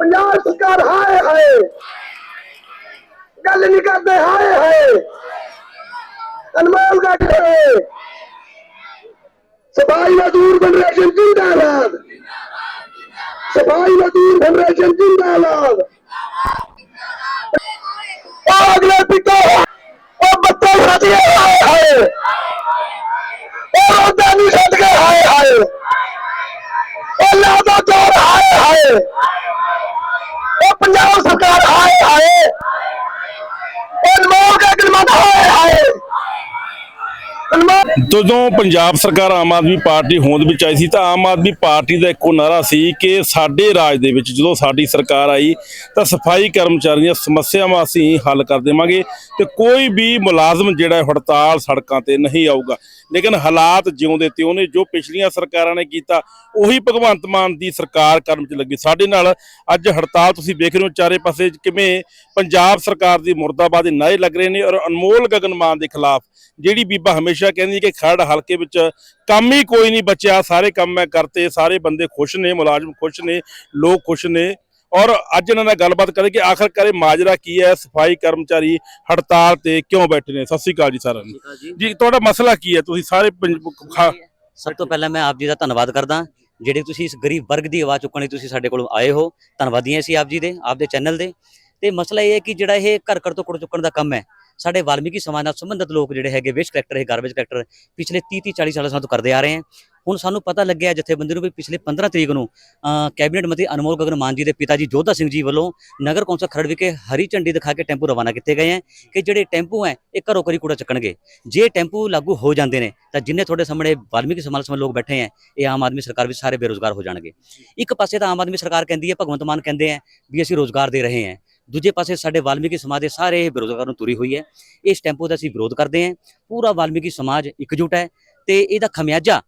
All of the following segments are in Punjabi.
ਪੰਜਾਬ ਸਰਕਾਰ ਹਾਏ ਹਾਏ ਗੱਲ ਨਹੀਂ ਕਰਦੇ ਹਾਏ ਹਾਏ ਅਨਮੋਲ ਗੱਡੇ ਸਫ਼ਾਈ ਮਜ਼ਦੂਰ ਫੈਡਰੇਸ਼ਨ ਜਿੰਦਾਬਾਦ ਸਫ਼ਾਈ ਮਜ਼ਦੂਰ ਫੈਡਰੇਸ਼ਨ ਜਿੰਦਾਬਾਦ ਉਹ ਅਗਲੇ ਪਿੱਟੋ ਉਹ ਬੱਤੇ ਸੱਜੇ ਹਾਏ ਹਾਏ ਉਹ ਰੋਦਾ ਨਹੀਂ ਛੱਡ ਕੇ ਹਾਏ ਹਾਏ ਉਹ ਲਾਦਾ ਚੋਰ ਹਾਏ ਹਾਏ ਉਹ ਪੰਜਾਬ ਸਰਕਾਰ ਹਾਏ ਹਾਏ। ਉਹ ਅਨਮੋਲ ਗੱਡੇ ਮਤ ਹਾਏ। ਜਦੋਂ ਪੰਜਾਬ ਸਰਕਾਰ ਆਮ ਆਦਮੀ ਪਾਰਟੀ ਹੋਂਦ ਵਿੱਚ ਆਈ ਸੀ ਤਾਂ ਆਮ ਆਦਮੀ ਪਾਰਟੀ ਦਾ ਇੱਕੋ ਨਾਰਾ ਸੀ ਕਿ ਸਾਡੇ ਰਾਜ ਦੇ ਵਿੱਚ ਜਦੋਂ ਸਾਡੀ ਸਰਕਾਰ ਆਈ ਤਾਂ ਸਫ਼ਾਈ ਕਰਮਚਾਰੀਆਂ ਦੀਆਂ ਸਮੱਸਿਆਵਾਂ ਅਸੀਂ ਹੱਲ ਕਰ ਦੇਵਾਂਗੇ ਤੇ ਕੋਈ ਵੀ ਮੁਲਾਜ਼ਮ ਜਿਹੜਾ ਹੜਤਾਲ ਸੜਕਾਂ ਤੇ ਨਹੀਂ ਆਊਗਾ। ਲੇਕਿਨ ਹਾਲਾਤ ਜਿਉਂਦੇ ਤੇ ਉਹਨੇ ਜੋ ਪਿਛਲੀਆਂ ਸਰਕਾਰਾਂ ਨੇ ਕੀਤਾ, ਉਹੀ ਭਗਵੰਤ ਮਾਨ ਦੀ ਸਰਕਾਰ ਕਰਨ ਚ ਲੱਗੀ। ਸਾਡੇ ਨਾਲ ਅੱਜ ਹੜਤਾਲ ਤੁਸੀਂ ਵੇਖ ਰਹੇ ਹੋ, ਚਾਰੇ ਪਾਸੇ ਕਿਵੇਂ ਪੰਜਾਬ ਸਰਕਾਰ ਦੀ ਮੁਰਦਾਬਾਦੀ ਨਾਏ ਲੱਗ ਰਹੇ ਨੇ ਔਰ ਅਨਮੋਲ ਗਗਨ ਮਾਨ ਦੇ ਖਿਲਾਫ ਜਿਹੜੀ ਬੀਬਾ ਹਮੇਸ਼ਾ ਕਹਿੰਦੀ ਕਿ ਖਰੜ ਹਲਕੇ ਵਿੱਚ ਕੰਮ ਹੀ ਕੋਈ ਨਹੀਂ ਬਚਿਆ ਸਾਰੇ ਕੰਮ ਮੈਂ ਕਰਤੇ ਸਾਰੇ ਬੰਦੇ ਖੁਸ਼ ਨੇ ਮੁਲਾਜ਼ਮ ਖੁਸ਼ ਨੇ ਲੋਕ ਖੁਸ਼ ਨੇ। ਔਰ ਅੱਜ ਇਹਨਾਂ ਨਾਲ ਗੱਲਬਾਤ ਕਰੇ ਕਿ ਆਖਰਕਾਰ ਇਹ ਮਾਜਰਾ ਕੀ ਹੈ ਸਫ਼ਾਈ ਕਰਮਚਾਰੀ ਹੜਤਾਲ ਤੇ ਕਿਉਂ ਬੈਠੇ ਨੇ? ਸਤਿ ਸ੍ਰੀ ਅਕਾਲ ਜੀ ਸਾਰਿਆਂ ਨੂੰ। ਜੀ। ਤੁਹਾਡਾ ਮਸਲਾ ਕੀ ਹੈ? ਤੁਸੀਂ ਸਾਰੇ ਸਭ ਤੋਂ ਪਹਿਲਾਂ ਮੈਂ ਆਪ ਜੀ ਦਾ ਧੰਨਵਾਦ ਕਰਦਾ। ਜਿਹੜੇ ਤੁਸੀਂ ਇਸ ਗਰੀਬ ਵਰਗ ਦੀ ਆਵਾਜ਼ ਚੁੱਕਣ ਲਈ ਤੁਸੀਂ ਸਾਡੇ ਕੋਲ ਆਏ ਹੋ ਧੰਨਵਾਦੀ ਹਾਂ ਅਸੀਂ ਆਪ ਜੀ ਦੇ ਆਪ ਦੇ ਚੈਨਲ ਦੇ। ਤੇ ਮਸਲਾ ਇਹ ਹੈ ਕਿ ਜਿਹੜਾ ਇਹ ਘਰ ਘਰ ਤੋਂ ਕੁੜ ਚੁੱਕਣ ਦਾ ਕੰਮ ਹੈ ਸਾਡੇ ਵਾਲਮੀਕੀ ਸਮਾਜ ਨਾਲ ਸੰਬੰਧਿਤ ਲੋਕ ਜਿਹੜੇ ਹੈਗੇ ਵੇਸਟ ਕਲੈਕਟਰ ਹੈ ਗਾਰਬੇਜ ਕਲੈਕਟਰ ਪਿਛਲੇ 30 30 40 ਸਾਲਾਂ ਤੋਂ ਕਰਦੇ ਆ ਰਹੇ ਹਨ ਹੁਣ ਸਾਨੂੰ ਪਤਾ ਲੱਗਿਆ ਜਥੇਬੰਦੀ ਨੂੰ ਵੀ ਪਿਛਲੇ 15 ਤਰੀਕ ਨੂੰ ਕੈਬਨਿਟ ਮੰਤਰੀ ਅਨਮੋਲ ਗਗਨ ਮਾਨ ਜੀ ਦੇ ਪਿਤਾ ਜੀ ਜੋਧਾ ਸਿੰਘ ਜੀ ਵੱਲੋਂ ਨਗਰ ਕੌਂਸਲ ਖਰੜ ਵਿਖੇ ਹਰੀ ਝੰਡੀ ਦਿਖਾ ਕੇ ਟੈਂਪੂ ਰਵਾਨਾ ਕੀਤੇ ਗਏ ਹੈ ਕਿ ਜਿਹੜੇ ਟੈਂਪੂ ਹੈ, ਇਹ ਘਰੋਂ ਘਰੀ ਕੂੜਾ ਚੱਕਣਗੇ। ਜੇ ਟੈਂਪੂ ਲਾਗੂ ਹੋ ਜਾਂਦੇ ਨੇ, ਤਾਂ ਜਿੰਨੇ ਤੁਹਾਡੇ ਸਾਹਮਣੇ ਵਾਲਮੀਕੀ ਸਮਾਜ ਸਮੇਂ ਲੋਕ ਬੈਠੇ ਹੈ, ਇਹ ਆਮ ਆਦਮੀ ਸਰਕਾਰ ਵਿੱਚ ਸਾਰੇ ਬੇਰੋਜ਼ਗਾਰ ਹੋ ਜਾਣਗੇ। ਇੱਕ ਪਾਸੇ ਤਾਂ ਆਮ ਆਦਮੀ ਸਰਕਾਰ ਕਹਿੰਦੀ ਹੈ, ਭਗਵੰਤ ਮਾਨ ਕਹਿੰਦੇ ਹੈ ਵੀ ਅਸੀਂ ਰੋਜ਼ਗਾਰ ਦੇ ਰਹੇ ਹਾਂ। ਦੂਜੇ ਪਾਸੇ ਸਾਡੇ ਵਾਲਮੀਕੀ ਸਮਾਜ ਦੇ ਸਾਰੇ ਇਹ ਬੇਰੋਜ਼ਗਾਰ ਨੂੰ ਤੁਰੀ ਹੋਈ ਹੈ। ਇਸ ਟੈਂਪੋ ਦਾ ਅਸੀਂ ਵਿਰੋਧ ਕਰਦੇ ਹਾਂ। ਪੂਰਾ ਵਾਲਮੀਕੀ ਸਮਾਜ ਇਕਜੁੱਟ ਹੈ ਤੇ ਇਹਦਾ ਖਮਿਆਜਾ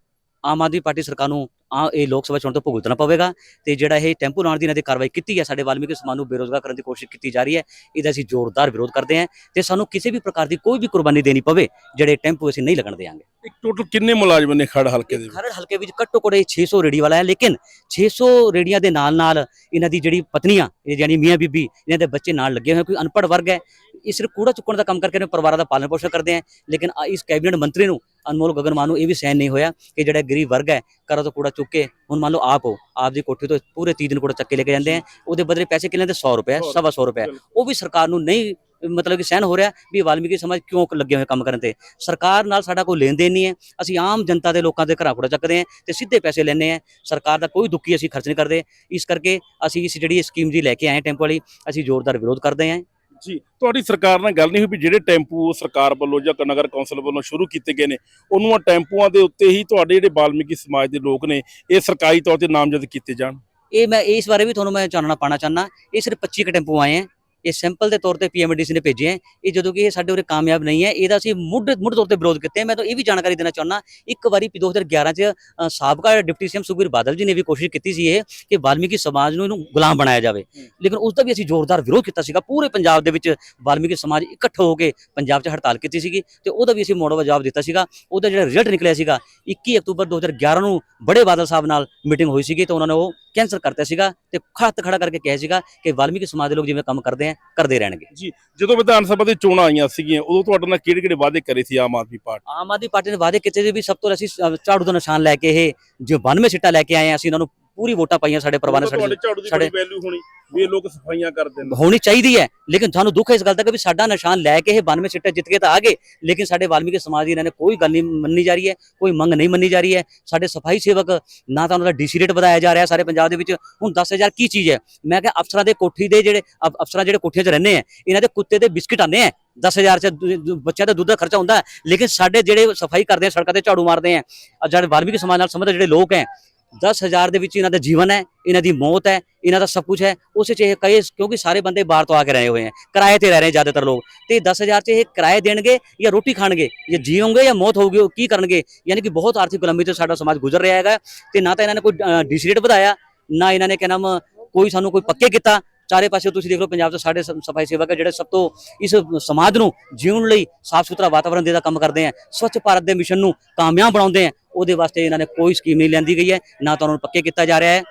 ਆਮ ਆਦਮੀ ਪਾਰਟੀ ਸਰਕਾਰ ਨੂੰ ਆ ਇਹ ਲੋਕ ਸਭਾ ਚੋਣ ਤੋਂ ਭੁਗਤਣਾ ਪਵੇਗਾ ਤੇ ਜਿਹੜਾ ਇਹ ਟੈਂਪੂ ਲਾਉਣ ਦੀ ਇਹਨਾਂ ਦੀ ਕਾਰਵਾਈ ਕੀਤੀ ਹੈ ਸਾਡੇ ਵਾਲਮੀਕੀ ਸਮਾਜ ਨੂੰ ਬੇਰੋਜ਼ਗਾਰ ਕਰਨ ਦੀ ਕੋਸ਼ਿਸ਼ ਕੀਤੀ ਜਾ ਰਹੀ ਹੈ ਇਹਦਾ ਅਸੀਂ ਜ਼ੋਰਦਾਰ ਵਿਰੋਧ ਕਰਦੇ ਹਾਂ ਤੇ ਸਾਨੂੰ ਕਿਸੇ ਵੀ ਪ੍ਰਕਾਰ ਦੀ ਕੋਈ ਵੀ ਕੁਰਬਾਨੀ ਦੇਣੀ ਪਵੇ ਜਿਹੜੇ ਟੈਂਪੂ ਅਸੀਂ ਨਹੀਂ ਲੱਗਣ ਦੇਵਾਂਗੇ ਇੱਕ ਟੋਟਲ ਕਿੰਨੇ ਮੁਲਾਜ਼ਮ ਨੇ ਖੜ ਹਲਕੇ ਦੇ? ਖਰੜ ਹਲਕੇ ਵਿੱਚ ਘੱਟੋ ਘੱਟ ਇਹ 600 ਰੇੜੀ ਵਾਲਾ ਹੈ ਲੇਕਿਨ 600 ਰੇੜੀਆਂ ਦੇ ਨਾਲ ਨਾਲ ਇਹਨਾਂ ਦੀ ਜਿਹੜੀ ਪਤਨੀਆਂ ਇਹ ਯਾਨੀ ਮੀਆਂ ਬੀਬੀ ਇਹਨਾਂ ਦੇ ਬੱਚੇ ਨਾਲ ਲੱਗੇ ਹੋਏ ਕੋਈ ਅਨਪੜ੍ਹ ਵਰਗ ਹੈ ਇਹ ਸਿਰਫ ਕੂੜਾ ਚੁੱਕਣ ਦਾ ਕੰਮ ਕਰਕੇ ਆਪਣੇ ਪਰਿਵਾਰਾਂ ਦਾ ਪਾਲਣ ਪੋਸ਼ਣ ਕਰਦੇ ਹੈ ਲੇਕਿਨ ਆ ਇਸ ਕੈਬਨਿਟ ਮੰਤਰੀ ਨੂੰ ਅਨਮੋਲ ਗਗਨ ਮਾਨ ਨੂੰ ਇਹ ਵੀ ਸਹਿਨ ਨਹੀਂ ਹੋਇਆ ਕਿ ਜਿਹੜਾ ਗਰੀਬ ਵਰਗ ਹੈ ਘਰਾਂ ਤੋਂ ਕੂੜਾ ਚੁੱਕ ਕੇ ਹੁਣ ਮੰਨ ਲਓ ਆਪ ਹੋ ਆਪ ਦੀ ਕੋਠੀ ਤੋਂ ਪੂਰੇ 30 ਦਿਨ ਕੂੜਾ ਚੱਕ ਕੇ ਲੈ ਕੇ ਜਾਂਦੇ ਆ ਉਹਦੇ ਬਦਲੇ ਪੈਸੇ ਕਿੰਨੇ ਦੇ? 100 ਰੁਪਏ ਸਵਾ 100 ਰੁਪਏ। ਉਹ ਵੀ ਸਰਕਾਰ ਨੂੰ ਨਹੀਂ ਮਤਲਬ ਕਿ ਸਹਿਨ ਹੋ ਰਿਹਾ ਵੀ ਵਾਲਮੀਕੀ ਸਮਾਜ ਕਿਉਂ ਲੱਗੇ ਹੋਏ ਕੰਮ ਕਰਨ ਤੇ। ਸਰਕਾਰ ਨਾਲ ਸਾਡਾ ਕੋਈ ਲੈਣ ਦੇਣ ਨਹੀਂ ਹੈ ਅਸੀਂ ਆਮ ਜਨਤਾ ਦੇ ਲੋਕਾਂ ਦੇ ਘਰਾਂ ਕੂੜਾ ਚੱਕਦੇ ਹਾਂ ਤੇ ਸਿੱਧੇ ਪੈਸੇ ਲੈਣੇ ਆ ਸਰਕਾਰ ਦਾ ਕੋਈ ਦੁੱਕੀ ਅਸੀਂ ਖਰਚ ਨਹੀਂ ਕਰਦੇ। ਇਸ ਕਰਕੇ ਅਸੀਂ ਇਸ ਜਿਹੜੀ ਸਕੀਮ ਜੀ ਲੈ ਕੇ ਆਏ ਟੈਂਪੋ ਵਾਲੀ ਅਸੀਂ ਜ਼ੋਰਦਾਰ ਵਿਰੋਧ ਕਰਦੇ ਹਾਂ ਜੀ, ਤੁਹਾਡੀ ਸਰਕਾਰ ਨਾਲ ਗੱਲ ਨਹੀਂ ਹੋਈ ਵੀ ਜਿਹੜੇ ਟੈਂਪੂ ਸਰਕਾਰ ਵੱਲੋਂ ਜਾਂ ਨਗਰ ਕੌਂਸਲ ਵੱਲੋਂ ਸ਼ੁਰੂ ਕੀਤੇ ਗਏ ਨੇ, ਉਹਨਾਂ ਟੈਂਪੂਆਂ ਦੇ ਉੱਤੇ ਹੀ ਤੁਹਾਡੇ ਜਿਹੜੇ ਬਾਲਮੀਕੀ ਸਮਾਜ ਦੇ ਲੋਕ ਨੇ, ਇਹ ਸਰਕਾਰੀ ਤੌਰ ਤੇ ਨਾਮਜ਼ਦ ਕੀਤੇ ਜਾਣ? ਇਹ ਮੈਂ ਇਸ ਬਾਰੇ ਵੀ ਤੁਹਾਨੂੰ ਮੈਂ ਚਾਨਣਾ ਪਾਣਾ ਚਾਹਨਾ ਇਹ ਸਿਰਫ 25 ਕੁ ਟੈਂਪੂ ਆਏ ਹੈ। ਇਹ ਸੈਂਪਲ ਦੇ ਤੌਰ ਤੇ ਪੀਐਮਡੀਸੀ ਨੇ ਭੇਜੇ ਹੈ। ਇਹ ਜਦੋਂ ਕਿ ਇਹ ਸਾਡੇ ਉਰੇ ਕਾਮਯਾਬ ਨਹੀਂ ਹੈ ਇਹਦਾ ਅਸੀਂ ਮੁੱਢ ਮੁੱਢ ਤੌਰ ਤੇ ਵਿਰੋਧ ਕੀਤੇ। ਹੈ। ਮੈਂ ਤਾਂ ਇਹ ਵੀ ਜਾਣਕਾਰੀ ਦੇਣਾ ਚਾਹੁੰਦਾ ਇੱਕ ਵਾਰੀ 2011 ਚ ਸਾਬਕਾ ਡਿਪਟੀ ਸੀਐਮ ਸੁਖਬੀਰ ਬਾਦਲ ਜੀ ਨੇ ਵੀ ਕੋਸ਼ਿਸ਼ ਕੀਤੀ ਸੀ ਇਹ ਕਿ ਵਾਲਮੀਕੀ ਸਮਾਜ ਨੂੰ ਇਹਨੂੰ ਗੁਲਾਮ ਬਣਾਇਆ ਜਾਵੇ। ਲੇਕਿਨ ਉਸ ਦਾ ਵੀ ਅਸੀਂ ਜ਼ੋਰਦਾਰ ਵਿਰੋਧ ਕੀਤਾ ਸੀਗਾ। ਪੂਰੇ ਪੰਜਾਬ ਦੇ ਵਿੱਚ ਵਾਲਮੀਕੀ ਸਮਾਜ ਇਕੱਠ ਹੋ ਕੇ ਪੰਜਾਬ 'ਚ ਹੜਤਾਲ ਕੀਤੀ ਸੀਗੀ ਤੇ ਉਹਦਾ ਵੀ ਅਸੀਂ ਮੋੜਵਾ ਜਵਾਬ ਦਿੱਤਾ ਸੀਗਾ। ਉਹਦਾ ਜਿਹੜਾ ਰਿਜ਼ਲਟ ਨਿਕਲਿਆ ਸੀਗਾ 21 ਅਕਤੂਬਰ 2011 ਨੂੰ ਬੜੇ ਬਾਦਲ ਸਾਹਿਬ ਨਾਲ ਮੀਟਿੰਗ ਹੋਈ ਸੀਗੀ ਤੇ ਉਹਨਾਂ ਨੇ ਉਹ ਕੈਂਸਲ ਕਰਤਾ ਸੀਗਾ ਤੇ ਖੱਤ ਖੜਾ ਕਰਕੇ ਕਿਹਾ ਸੀਗਾ ਕਿ ਵਾਲਮੀਕੀ ਸਮਾਜ ਦੇ ਲੋਕ ਜਿਵੇਂ ਕੰਮ ਕਰਦੇ ਆ ਕਰਦੇ ਰਹਿਣਗੇ। ਜਦੋਂ ਵਿਧਾਨ ਸਭਾ ਦੇ ਚੋਣਾਂ ਆਈਆਂ ਸੀਗੀਆਂ ਉਦੋਂ ਤੁਹਾਡੇ ਨਾਲ ਕਿਹੜੇ ਕਿਹੜੇ ਵਾਅਦੇ ਕਰੇ ਸੀ ਆਮ ਆਦਮੀ ਪਾਰਟੀ? ਆਮ ਆਦਮੀ ਪਾਰਟੀ ਨੇ ਵਾਅਦੇ ਕੀਤੇ ਸੀ ਵੀ ਸਭ ਤੋਂ ਅਸੀਂ ਝਾੜੂ ਦਾ ਨਿਸ਼ਾਨ ਲੈ ਕੇ ਇਹ ਜੋ 92 ਸੀਟਾਂ ਲੈ ਕੇ ਆਏ ਆ ਅਸੀਂ ਉਹਨਾਂ ਨੂੰ ਪੂਰੀ ਵੋਟਾਂ ਪਾਈਆਂ ਸਾਡੇ ਪਰਿਵਾਰ ਨੇ ਤੁਹਾਡੇ ਸਾਡੇ ਝਾੜੂ ਦੀ ਸਾਡੇ- ਬੜੀ ਵੈਲਿਊ ਹੋਣੀ ਵੀ ਇਹ ਲੋਕ ਸਫਾਈਆਂ ਕਰਦੇ ਨੇ ਹੋਣੀ ਚਾਹੀਦੀ ਹੈ ਲੇਕਿਨ ਸਾਨੂੰ ਦੁੱਖ ਹੈ ਇਸ ਗੱਲ ਦਾ ਕਿ ਵੀ ਸਾਡਾ ਨਿਸ਼ਾਨ ਲੈ ਕੇ ਇਹ 92 ਸੀਟਾਂ ਜਿੱਤ ਕੇ ਤਾਂ ਆ ਗਏ ਲੇਕਿਨ ਸਾਡੇ ਵਾਲਮੀਕੀ ਸਮਾਜ ਦੀ ਇਹਨਾਂ ਨੇ ਕੋਈ ਗੱਲ ਨਹੀਂ ਮੰਨੀ ਜਾ ਰਹੀ ਹੈ ਕੋਈ ਮੰਗ ਨਹੀਂ ਮੰਨੀ ਜਾ ਰਹੀ ਹੈ ਸਾਡੇ ਸਫ਼ਾਈ ਸੇਵਕ ਨਾ ਤਾਂ ਉਹਨਾਂ ਦਾ ਡੀਸੀ ਰੇਟ ਵਧਾਇਆ ਜਾ ਰਿਹਾ ਸਾਰੇ ਪੰਜਾਬ ਦੇ ਵਿੱਚ ਹੁਣ 10000 ਕੀ ਚੀਜ਼ ਹੈ ਮੈਂ ਕਿਹਾ ਅਫਸਰਾਂ ਦੇ ਕੋਠੀ ਦੇ ਜਿਹੜੇ ਅਫ- ਅਫਸਰਾਂ ਜਿਹੜੇ ਕੋਠੀਆਂ 'ਚ ਰਹਿੰਦੇ ਆ ਇਹਨਾਂ ਦੇ ਕੁੱਤੇ ਦੇ ਬਿਸਕਿਟ ਆਉਂਦੇ ਆ 10000 ਚ ਬੱਚਿਆਂ ਦਾ ਦੁੱਧ ਦਾ ਖਰਚਾ ਹੁੰਦਾ। ਲੇਕਿਨ ਸਾਡੇ ਜਿਹੜੇ ਸਫ਼ਾਈ ਕਰਦੇ ਆ ਸੜਕਾਂ ਤੇ ਝਾੜੂ ਮਾਰਦੇ ਆ ਜਿਹੜੇ ਵਾਲਮੀਕੀ ਸਮਾਜ ਨਾਲ ਸੰਬੰਧਿਤ ਜਿਹੜੇ ਲੋਕ ਹੈ 10000 ਦੇ ਵਿੱਚ ਇਹਨਾਂ ਦਾ ਜੀਵਨ ਹੈ, ਇਹਨਾਂ ਦੀ ਮੌਤ ਹੈ, ਇਹਨਾਂ ਦਾ ਸਭ ਕੁਝ ਹੈ। ਉਸੇ ਚ ਇਹ ਕਈ ਕਿਉਂਕਿ ਸਾਰੇ ਬੰਦੇ ਬਾਹਰ ਤੋਂ ਆ ਕੇ ਰਹੇ ਹੋਏ ਹੈ, ਕਿਰਾਏ ਤੇ ਰਹਿ ਰਹੇ ਜ਼ਿਆਦਾਤਰ ਲੋਕ। ਤੇ 10000 ਚ ਇਹ ਕਿਰਾਏ ਦੇਣਗੇ ਜਾਂ ਰੋਟੀ ਖਾਣਗੇ, ਜਾਂ ਜੀਵੋਗੇ ਜਾਂ ਮੌਤ ਹੋਊਗੀ, ਉਹ ਕੀ ਕਰਨਗੇ? ਯਾਨੀ ਕਿ ਬਹੁਤ ਆਰਥਿਕ ਗੁਲਾਮੀ ਤੋਂ ਸਾਡਾ ਸਮਾਜ ਗੁਜ਼ਰ ਰਿਹਾ ਹੈਗਾ। ਤੇ ਨਾ ਤਾਂ ਇਹਨਾਂ ਨੇ ਕੋਈ ਡੀਸੀ ਰੇਟ ਵਧਾਇਆ, ਨਾ ਇਹਨਾਂ ਨੇ ਕਹਿਣਾ ਨਾਮ ਕੋਈ ਸਾਨੂੰ ਕੋਈ ਪੱਕੇ ਕੀਤਾ। ਚਾਰੇ ਪਾਸੇ ਤੁਸੀਂ ਦੇਖ ਲਓ ਪੰਜਾਬ 'ਚ ਸਾਡੇ ਸਫ਼ਾਈ ਸੇਵਕ ਜਿਹੜੇ ਸਭ ਤੋਂ ਇਸ ਸਮਾਜ ਨੂੰ ਜਿਉਣ ਲਈ ਸਾਫ਼ ਸੁਥਰਾ ਵਾਤਾਵਰਣ ਦੇ ਦਾ ਕੰਮ ਕਰਦੇ ਆ ਸਵੱਛ ਭਾਰਤ ਦੇ ਮਿਸ਼ਨ ਨੂੰ ਕਾਮਯਾਬ ਬਣਾਉਂਦੇ ਆ ਉਹਦੇ ਵਾਸਤੇ ਇਹਨਾਂ ਨੇ ਕੋਈ ਸਕੀਮ ਨਹੀਂ ਲੈਂਦੀ ਗਈ ਹੈ ਨਾ ਤਾਂ ਉਹਨਾਂ ਨੂੰ ਪੱਕੇ ਕੀਤਾ ਜਾ ਰਿਹਾ ਹੈ।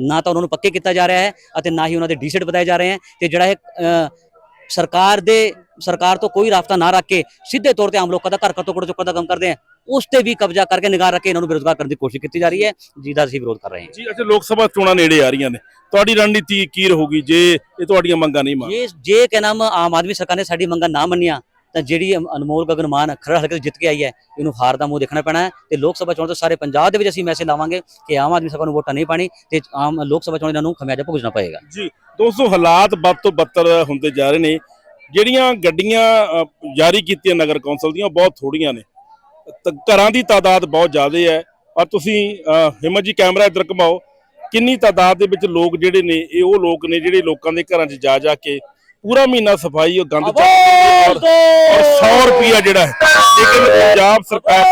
ਨਾ ਤਾਂ ਉਹਨਾਂ ਨੂੰ ਪੱਕੇ ਕੀਤਾ ਜਾ ਰਿਹਾ ਹੈ ਅਤੇ ਨਾ ਹੀ ਉਹਨਾਂ ਦੇ ਡੀਸੈਟ ਬਤਾਏ ਜਾ ਰਹੇ ਹਨ ਤੇ ਜਿਹੜਾ ਇਹ ਸਰਕਾਰ ਦੇ ਸਰਕਾਰ ਤੋਂ ਕੋਈ ਰਾਬਤਾ ਨਾ ਰੱਖ ਕੇ ਸਿੱਧੇ ਤੌਰ ਤੇ ਆਮ ਲੋਕਾਂ ਦਾ ਘਰ ਘਰ ਤੋਂ ਕੁੜ ਚੁੱਕਣ ਦਾ ਕੰਮ ਕਰਦੇ ਆ। ਉਸ ਤੇ ਵੀ ਕਬਜ਼ਾ ਕਰਕੇ ਨਿਗਾਹ ਰੱਖ ਕੇ ਇਹਨਾਂ ਨੂੰ ਬੇਰੁਜ਼ਗਾਰ ਕਰਨ ਦੀ ਕੋਸ਼ਿਸ਼ ਕੀਤੀ ਜਾ ਰਹੀ ਹੈ। ਜਿਹਦਾ ਅਸੀਂ ਵਿਰੋਧ ਕਰ ਰਹੇ ਹਾਂ। ਜੀ ਅੱਛਾ ਲੋਕ ਸਭਾ ਚੋਣਾਂ ਨੇੜੇ ਆ ਰਹੀਆਂ ਨੇ। ਤੁਹਾਡੀ ਰਣਨੀਤੀ ਕੀ ਰਹੂਗੀ? ਜੇ ਇਹ ਤੁਹਾਡੀਆਂ ਮੰਗਾਂ ਨਹੀਂ ਮੰਨ ਜੇ ਜੇ ਨਾਮ ਆਮ ਆਦਮੀ ਸਰਕਾਰ ਨੇ ਸਾਡੀ ਮੰਗਾਂ ਨਾ ਮੰਨੀਆਂ ਤਾਂ ਜਿਹੜੀ ਅਨਮੋਲ ਗਗਨ ਮਾਨ ਖਰੜ ਹਲਕੇ ਤੋਂ ਜਿੱਤ ਕੇ ਆਈ ਹੈ ਇਹਨੂੰ ਹਾਰ ਦਾ ਮੂੰਹ ਦੇਖਣਾ ਪੈਣਾ ਹੈ ਤੇ ਲੋਕ ਸਭਾ ਚੋਣ ਤੋਂ ਸਾਰੇ ਪੰਜਾਬ ਦੇ ਵਿੱਚ ਅਸੀਂ ਮੈਸੇਜ ਲਾਵਾਂਗੇ ਕਿ ਆਮ ਆਦਮੀ ਸਰਕਾਰ ਨੂੰ ਵੋਟਾਂ ਨਹੀਂ ਪਾਣੀ ਤੇ ਆਮ ਲੋਕ ਸਭਾ ਚੋਣ ਇਹਨਾਂ ਨੂੰ ਖਮਿਆਜਾ ਭੁਗਤਣਾ ਪਏਗਾ। ਜੀ ਦੋਸਤੋ ਹਾਲਾਤ ਵੱਧ ਤੋਂ ਬੱਤਰ ਹੁੰਦੇ ਜਾ ਰਹੇ ਨੇ। ਜਿਹੜੀਆਂ ਗੱਡੀਆਂ ਜਾਰੀ ਕੀਤੀਆਂ ਨਗਰ ਕੌਂਸਲ ਦੀਆਂ ਬਹੁਤ ਥੋੜੀਆਂ ਨੇ। ਘਰਾਂ ਦੀ ਤਾਦਾਦ ਬਹੁਤ ਜ਼ਿਆਦਾ ਹੈ। ਔਰ ਤੁਸੀਂ ਅ, ਹਿੰਮਤ ਜੀ ਕੈਮਰਾ ਇੱਧਰ ਘਮਾਓ। ਕਿੰਨੀ ਤਾਦਾਦ ਦੇ ਵਿੱਚ ਲੋਕ ਜਿਹੜੇ ਨੇ ਇਹ ਉਹ ਲੋਕ ਨੇ ਜਿਹੜੇ ਲੋਕਾਂ ਦੇ ਘਰਾਂ 'ਚ ਜਾ ਜਾ ਕੇ ਪੂਰਾ ਮਹੀਨਾ ਸਫ਼ਾਈ ਉਹ ਗੰਦ ਚੱਕ ਔਰ 100 ਰੁਪਿਆ ਜਿਹੜਾ ਲੇਕਿਨ ਪੰਜਾਬ ਸਰਕਾਰ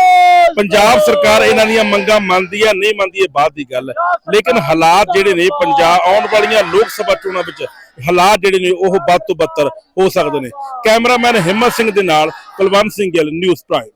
ਪੰਜਾਬ ਸਰਕਾਰ ਇਹਨਾਂ ਦੀਆਂ ਮੰਗਾਂ ਮੰਨਦੀ ਹੈ ਨਹੀਂ ਮੰਨਦੀ ਇਹ ਬਾਅਦ ਦੀ ਗੱਲ ਹੈ। ਲੇਕਿਨ ਹਾਲਾਤ ਜਿਹੜੇ ਨੇ ਪੰਜਾਬ ਆਉਣ ਵਾਲੀਆਂ ਲੋਕ ਸਭਾ ਚੋਣਾਂ ਵਿੱਚ ਹਾਲਾਤ ਜਿਹੜੇ ਨੇ ਉਹ ਵੱਧ ਤੋਂ ਬੱਤਰ ਹੋ ਸਕਦੇ ਨੇ। ਕੈਮਰਾਮੈਨ ਹਿੰਮਤ ਸਿੰਘ ਦੇ ਨਾਲ ਕੁਲਵੰਤ ਸਿੰਘ ਗਿੱਲ ਨਿਊਜ਼ ਪ੍ਰਾਈਮ।